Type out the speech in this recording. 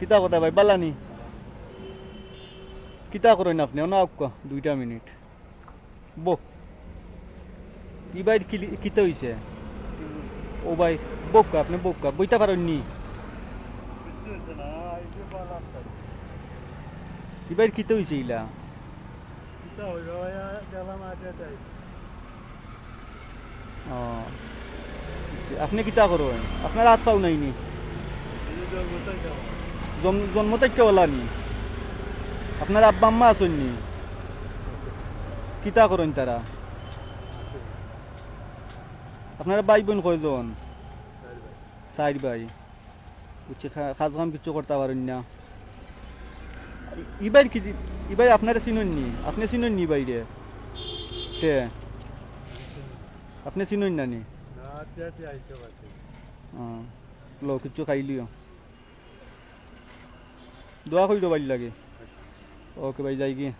কিতা কথা ভাই বালানি কিতা করেন আপনি? না আপকা দুইটা মিনিট। বো। ই বাইর কিতা হইছে? ও ভাই বক্কা আপনি বক্কা বইতে পারেন নি? ই বাইর কিতা হইছে ইলা? আপনি কিতা করেন? আপনার হাত পাও নাই নি? জন্ম- থেকে ওলা নি। আপনার আব্বা আম্মা আছেন নি? কিতা করেন তারা? আপনারা ভাই বোন কয়জন? চার ভাই। বুঝছি কাজ কাম কিছু করতে পারেন না। ইবাই কি ইবাই আপনারা চিনেন নি? আপনি চিনেন নি বাইরে কে? আপনি চিনেন না নি? লো কিছু খাইলিও। दुआ कोई दो भाई लगे। ओके भाई जाएगी